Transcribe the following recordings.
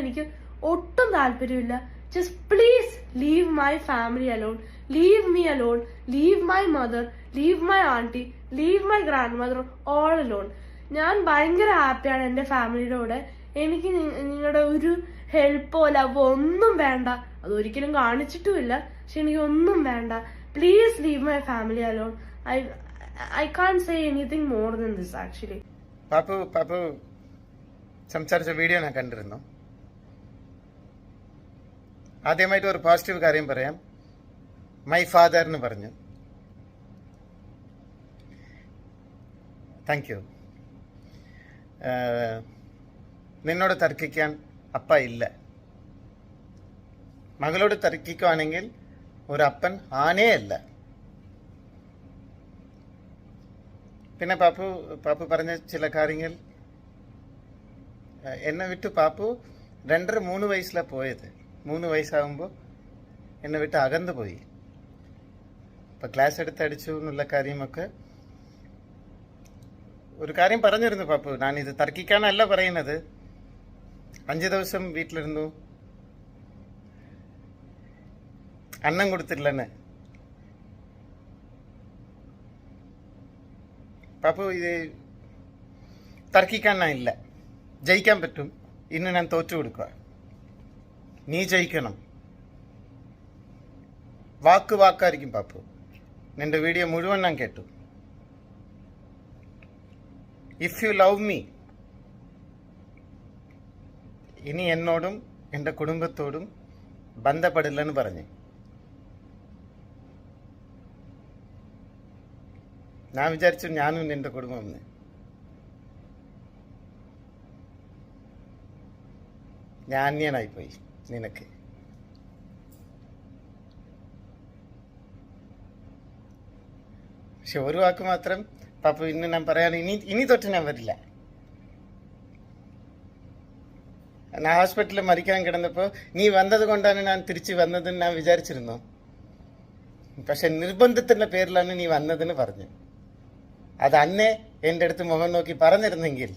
എനിക്ക് ഒട്ടും താല്പര്യമില്ല. Just please leave my family alone leave me alone leave my mother leave my aunty leave my grandmother all alone ഞാൻ ഭയങ്കര ഹാപ്പിയാണ് എന്റെ ഫാമിലിയുടെ കൂടെ. എനിക്ക് നിങ്ങളുടെ ഒരു ഹെൽപ്പോ ലവോ ഒന്നും വേണ്ട. അതൊരിക്കലും കാണിച്ചിട്ടുമില്ല. പക്ഷെ എനിക്ക് ഒന്നും വേണ്ട. Please leave my family alone I I can't say anything more than this actually Pappu Pappu സംസാരിച്ച വീഡിയോ ഞാൻ കണ്ടിരുന്നു. ആദ്യമായിട്ട് ഒരു പോസിറ്റീവ് കാര്യം പറയാം. മൈ ഫാദർ എന്ന് പറഞ്ഞു. താങ്ക് യു നിന്നോട് തർക്കിക്കാൻ അപ്പ ഇല്ല. മകളോട് തർക്കിക്കുവാണെങ്കിൽ ആനേ അല്ല. പിന്നെ പാപ്പു പാപ്പു പറഞ്ഞ ചില കാര്യങ്ങൾ എന്നെ വിട്ടു പാപ്പു രണ്ടര മൂന്ന് വയസ്സിലാണ് പോയത്. മൂന്ന് വയസ്സാകുമ്പോൾ എന്നെ വിട്ട് അകന്നു പോയി. അപ്പം ക്ലാസ് എടുത്ത് അടിച്ചു എന്നുള്ള കാര്യമൊക്കെ ഒരു കാര്യം പറഞ്ഞിരുന്നു പാപ്പു. ഞാനിത് തർക്കിക്കാനല്ല പറയുന്നത്. അഞ്ച് ദിവസം വീട്ടിലിരുന്നു. അന്നം കൊടുത്തില്ലെന്നെ. പാപ്പു ഇത് ഇല്ല ജയിക്കാൻ പറ്റും. ഇന്ന് ഞാൻ തോറ്റു കൊടുക്കുക നീ ജയിക്കണം. വാക്ക് വാക്കായിരിക്കും പാപ്പു. നിന്റെ വീഡിയോ മുഴുവൻ ഞാൻ കേട്ടു. ഇഫ് യു ലവ് മീ ഇനി എന്നോടും എന്റെ കുടുംബത്തോടും ബന്ധപ്പെടില്ലെന്ന് പറഞ്ഞു. ഞാൻ വിചാരിച്ചു ഞാനും നിന്റെ കുടുംബം ഞാൻ നിനക്ക്. പക്ഷെ ഒരു വാക്ക് മാത്രം പാപ്പ ഇന്ന് ഞാൻ പറയാൻ ഇനി ഇനി തൊട്ട് ഞാൻ വരില്ല. ഞാൻ ഹോസ്പിറ്റലിൽ മരിക്കാൻ കിടന്നപ്പോൾ നീ വന്നത് കൊണ്ടാണ് ഞാൻ തിരിച്ച് വന്നതെന്ന് ഞാൻ വിചാരിച്ചിരുന്നു. പക്ഷെ നിർബന്ധത്തിന്റെ പേരിലാണ് നീ വന്നതെന്ന് പറഞ്ഞു. അത് അന്നെ എന്റെ അടുത്ത് മുഖം നോക്കി പറഞ്ഞിരുന്നെങ്കിൽ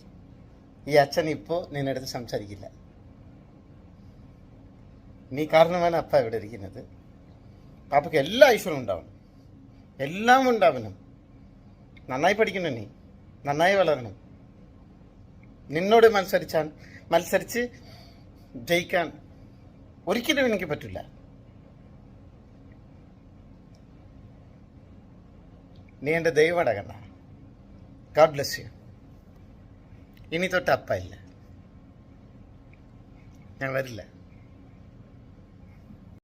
ഈ അച്ഛൻ ഇപ്പോൾ നിന്നടുത്ത് സംസാരിക്കില്ല. നീ കാരണമാണ് അപ്പ ഇവിടെ ഇരിക്കുന്നത്. പാപ്പയ്ക്ക് എല്ലാ ഐശ്വര്യവും ഉണ്ടാവണം. എല്ലാം ഉണ്ടാവണം. നന്നായി പഠിക്കണം നീ. നന്നായി വളരണം. നിന്നോട് മത്സരിച്ചാൽ മത്സരിച്ച് ജയിക്കാൻ ഒരിക്കലും എനിക്ക് പറ്റില്ല. നീ എന്റെ ദൈവമട കണ്ണ ഗാഡ് ബ്ലെസ് യു ഇനി തൊട്ട് അപ്പ ഇല്ല. ഞാൻ വരില്ല.